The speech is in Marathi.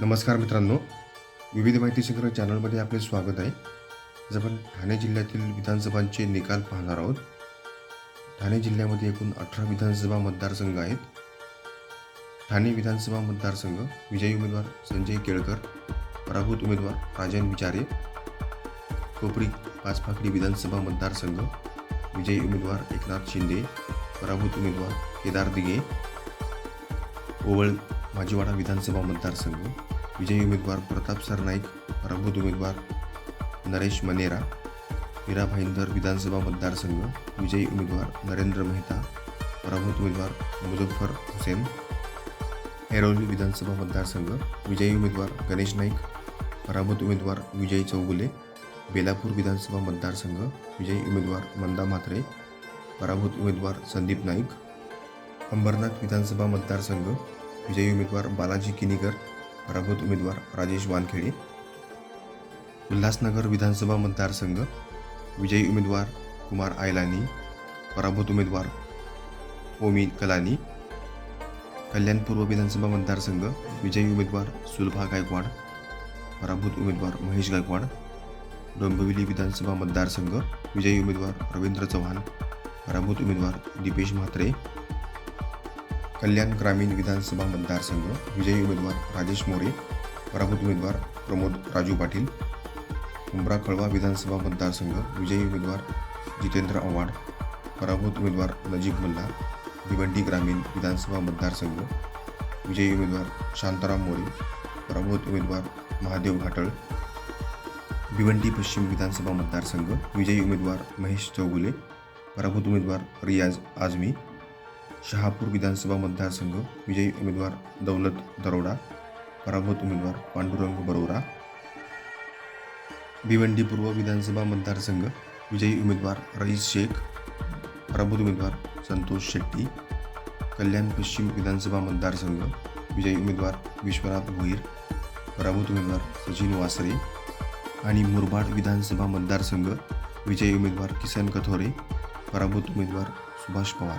नमस्कार मित्रांनो. विविध माहिती संग्रह चॅनलमध्ये आपले स्वागत आहे. आज आपण ठाणे जिल्ह्यातील विधानसभांचे निकाल पाहणार आहोत. ठाणे जिल्ह्यामध्ये एकूण अठरा विधानसभा मतदारसंघ आहेत. ठाणे विधानसभा मतदारसंघ विजयी उमेदवार संजय केळकर पराभूत उमेदवार राजन विचारे कोपरी पाचपाकडी विधानसभा मतदारसंघ विजयी उमेदवार एकनाथ शिंदे पराभूत उमेदवार केदार दिघे ओवळ माजीवाडा विधानसभा मतदारसंघ विजयी उमेदवार प्रताप सरनाईक पराभूत उमेदवार नरेश मनेरा मीरा भाईंदर विधानसभा मतदारसंघ विजयी उमेदवार नरेंद्र मेहता पराभूत उमेदवार मुझफ्फर हुसेन ऐरोली विधानसभा मतदारसंघ विजयी उमेदवार गणेश नाईक पराभूत उमेदवार विजय चौगुले बेलापूर विधानसभा मतदारसंघ विजयी उमेदवार मंदा म्हात्रे पराभूत उमेदवार संदीप नाईक अंबरनाथ विधानसभा मतदारसंघ विजयी उमेदवार बालाजी किनीकर पराभूत उमेदवार राजेश वानखेडे उल्हासनगर विधानसभा मतदारसंघ विजयी उमेदवार कुमार आयलानी पराभूत उमेदवार ओमी कलानी कल्याणपूर्व विधानसभा मतदारसंघ विजयी उमेदवार सुलभा गायकवाड पराभूत उमेदवार महेश गायकवाड डोंबिवली विधानसभा मतदारसंघ विजयी उमेदवार रवींद्र चव्हाण पराभूत उमेदवार दीपेश म्हात्रे कल्याण ग्रामीण विधानसभा मतदारसंघ विजयी उमेदवार राजेश मोरे पराभूत उमेदवार प्रमोद राजू पाटील उंबरा कळवा विधानसभा मतदारसंघ विजयी उमेदवार जितेंद्र आव्हाड पराभूत उमेदवार नजीब मल्ला भिवंडी ग्रामीण विधानसभा मतदारसंघ विजयी उमेदवार शांताराम मोरे पराभूत उमेदवार महादेव घाटळ भिवंडी पश्चिम विधानसभा मतदारसंघ विजयी उमेदवार महेश चौगुले पराभूत उमेदवार रियाज आझमी शहापूर विधानसभा मतदारसंघ विजयी उमेदवार दौलत दरोडा पराभूत उमेदवार पांडुरंग बरोरा भिवंडी पूर्व विधानसभा मतदारसंघ विजयी उमेदवार रईस शेख पराभूत उमेदवार संतोष शेट्टी कल्याण पश्चिम विधानसभा मतदारसंघ विजयी उमेदवार विश्वनाथ भोईर पराभूत उमेदवार सचिन वासरे आणि मुरबाड विधानसभा मतदारसंघ विजयी उमेदवार किसन कथोरे पराभूत उमेदवार सुभाष पवार.